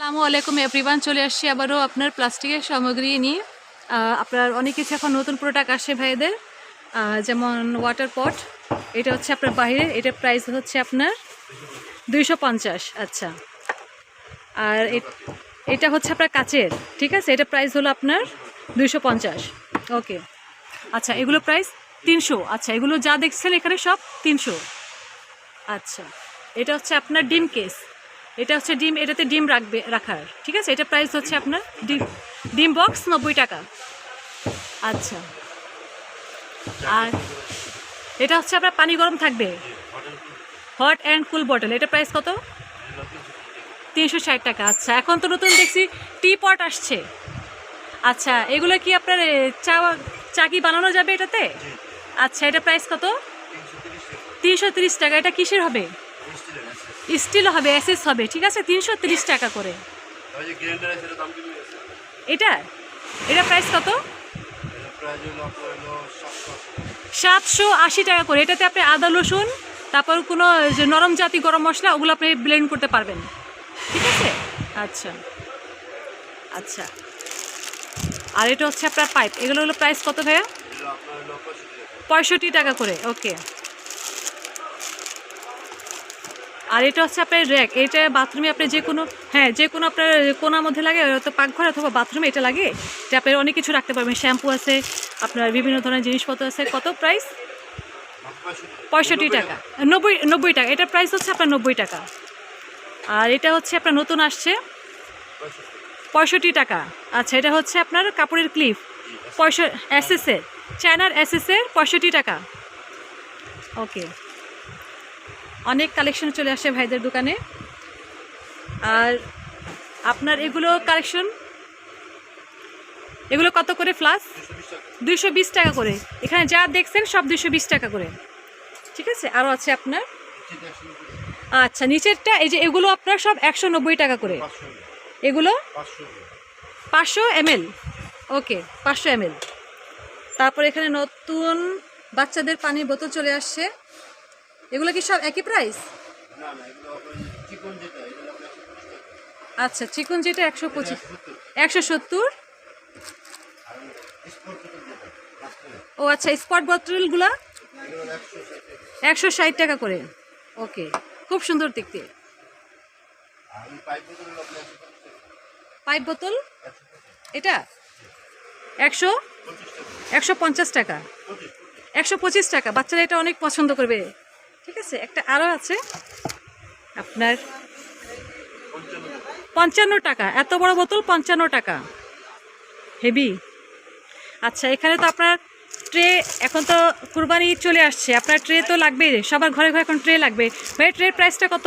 আসসালামু আলাইকুম এভরিওয়ান চলে আসছি আবারও আপনার প্লাস্টিকের সামগ্রী নিয়ে। আপনার অনেক কিছু এখন নতুন প্রোডাক্ট আসে ভাইদের। যেমন ওয়াটার পট এটা হচ্ছে আপনার বাইরে এটার প্রাইস হচ্ছে আপনার দুইশো পঞ্চাশ। আচ্ছা। আর এটা হচ্ছে আপনার কাচের, ঠিক আছে? এটা প্রাইস হলো আপনার দুইশো পঞ্চাশ। ওকে আচ্ছা এগুলো প্রাইস তিনশো। আচ্ছা এগুলো যা দেখছেন এখানে সব তিনশো। আচ্ছা এটা হচ্ছে আপনার ডিম কেস এটা হচ্ছে ডিম, এটাতে ডিম রাখবে, রাখার। ঠিক আছে? এটা প্রাইস হচ্ছে আপনার ডিম ডিম বক্স নব্বই টাকা। আচ্ছা। আর এটা হচ্ছে আপনার পানি গরম থাকবে। হট অ্যান্ড কুল বটল এটা প্রাইস কত? তিনশো ষাট টাকা। আচ্ছা এখন তো নতুন দেখছি টি পট আসছে। আচ্ছা এগুলো কি আপনার চা চা কি বানানো যাবে এটাতে? আচ্ছা এটা প্রাইস কত? তিনশো তিরিশ টাকা। এটা কিসের হবে? স্টিল হবে এসএস হবে ঠিক আছে? তিনশো তিরিশ টাকা করে। এটা? এটা প্রাইস কত? সাতশো আশি টাকা। করে। এটাতে আপনি আদা রসুন তারপর কোনো যে নরম জাতি গরম মশলা ওগুলো আপনি ব্লেন্ড করতে পারবেন। ঠিক আছে? আচ্ছা। আচ্ছা। আর এটা হচ্ছে আপনার পাইপ এগুলো হলো প্রাইস কত ভাইয়া? পঁয়ষট্টি টাকা। করে ওকে আর এটা হচ্ছে আপনার র্যাক এটা বাথরুমে আপনি যে কোনো হ্যাঁ যে কোনো আপনার কোনার মধ্যে লাগে, হয়তো পাকঘর অথবা বাথরুমে এটা লাগে, যে আপনার অনেক কিছু রাখতে পারবেন শ্যাম্পু আছে, আপনার বিভিন্ন ধরনের জিনিসপত্র আছে, কত প্রাইস পঁয়ষট্টি টাকা, নব্বই নব্বই টাকা, এটার প্রাইস হচ্ছে আপনার নব্বই টাকা। আর এটা হচ্ছে আপনার নতুন আসছে, পঁয়ষট্টি পঁয়ষট্টি টাকা। আচ্ছা এটা হচ্ছে আপনার কাপড়ের ক্লিপ পঁয়ষ এসএসের চায়নার এসএসের পঁয়ষট্টি টাকা। ওকে অনেক কালেকশন চলে আসে ভাইদের দোকানে। আর আপনার এগুলো কালেকশন এগুলো কত করে টাকা দুইশো টাকা করে। এখানে যা দেখছেন সব দুইশো বিশ টাকা করে। ঠিক আছে? আরও আছে আপনার? আচ্ছা নিচেরটা এই যে এগুলো আপনার সব একশো নব্বই টাকা করে। এগুলো? পাঁচশো এমএল। ওকে, পাঁচশো এমএল। তারপর এখানে নতুন বাচ্চাদের পানির বোতল চলে আসছে। এগুলো কি সব একই প্রাইস আচ্ছা চিকন যেটা একশো পঁচিশ একশো সত্তর? ও আচ্ছা স্পট বোতলগুলো একশো ষাট টাকা। করে। ওকে খুব সুন্দর দেখতে। পাইপ বোতল এটা? একশো? একশো পঞ্চাশ টাকা। একশো পঁচিশ টাকা। বাচ্চারা এটা অনেক পছন্দ করবে। ঠিক আছে, একটা আরও আছে। আপনার পঞ্চান্ন টাকা, এত বড় বোতল পঞ্চান্ন টাকা। হেভি। আচ্ছা এখানে তো আপনার ট্রে, এখন তো কুরবানি চলে আসছে। আপনার ট্রে তো লাগবে সবার ঘরে ঘরে এখন ট্রে লাগবে। ভাই, ট্রের প্রাইসটা কত?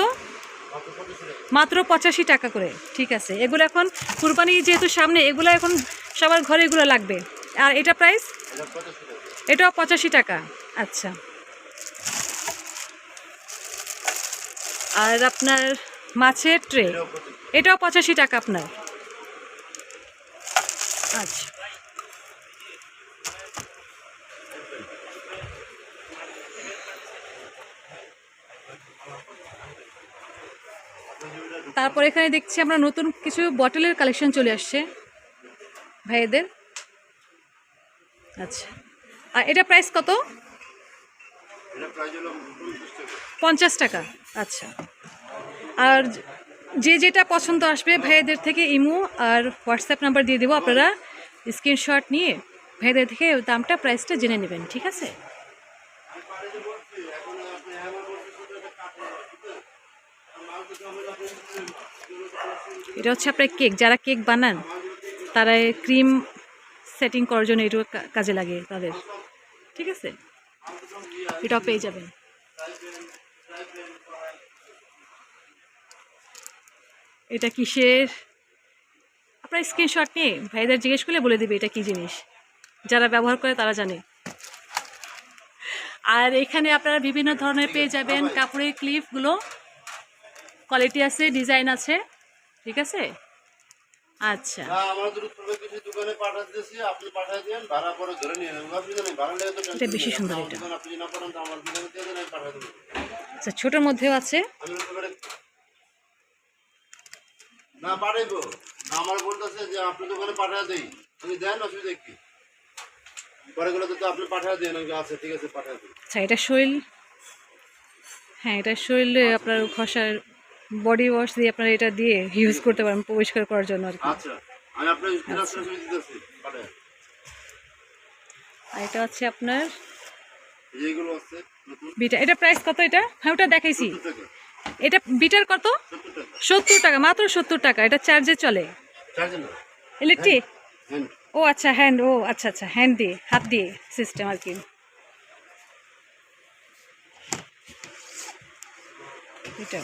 মাত্র পঁচিশ টাকা করে, ঠিক আছে। এগুলো এখন কুরবানি যেহেতু সামনে, এগুলো এখন সবার ঘরে এগুলো লাগবে। আর এটা প্রাইস এটাও পঁচাশি টাকা। আচ্ছা। আর আপনার মাছের ট্রে এটাও পঁচাশি টাকা আপনার। আচ্ছা। তারপর এখানে দেখছি আমরা নতুন কিছু বটলের কালেকশন চলে আসছে ভাইয়েদের আচ্ছা। আর এটা প্রাইস কত? পঞ্চাশ টাকা আচ্ছা। আর যে যেটা পছন্দ আসবে ভাইয়াদের থেকে ইমো আর হোয়াটসঅ্যাপ নাম্বার দিয়ে দেবো আপনারা। স্ক্রিনশট নিয়ে ভাইয়াদের থেকে দামটা, প্রাইসটা জেনে নেবেন, ঠিক আছে? এটা হচ্ছে আপনার কেক, যারা কেক বানান তারা ক্রিম সেটিং করার জন্য এটুকু কাজে লাগে তাদের, ঠিক আছে? এটাও পেয়ে যাবেন। এটা কিসের? আপনার স্ক্রিনশট নিয়ে ভাইদের জিজ্ঞেস করলে বলে দিবে এটা কি জিনিস। যারা ব্যবহার করে তারা জানে। আর এখানে আপনারা বিভিন্ন ধরনের পেয়ে যাবেন। কাপড়ের ক্লিপগুলো কোয়ালিটি আছে ডিজাইন আছে। ঠিক আছে? আচ্ছা। এটা বেশি সুন্দর এটা। আচ্ছা ছোটোর মধ্যেও আছে? না পাঠাইবো। না আমার বলতেছে যে আপনি দোকানে পাঠিয়ে দেই। দেন অসুবিধা কি? পরে গুলো তো আপনি পাঠিয়ে দেন আমি আচ্ছা ঠিক আছে পাঠিয়ে দিন আচ্ছা এটা হ্যাঁ এটা শরীরে আপনার ঘষার বডি ওয়াশ দিয়ে আপনারা এটা দিয়ে ইউজ করতে পারেন পরিষ্কার করার জন্য আর কি। আচ্ছা আর এটা হচ্ছে আপনার বিটা এটা প্রাইস কত এটা? হ্যাঁ ওটা দেখাইছি। এটা বিটার কত? সত্তর টাকা। মাত্র সত্তর টাকা এটা চার্জে চলে। ইলেকট্রিক ও আচ্ছা হ্যান্ড ও আচ্ছা আচ্ছা হ্যান্ড দিয়ে হাত দিয়ে সিস্টেম আর কি। এটা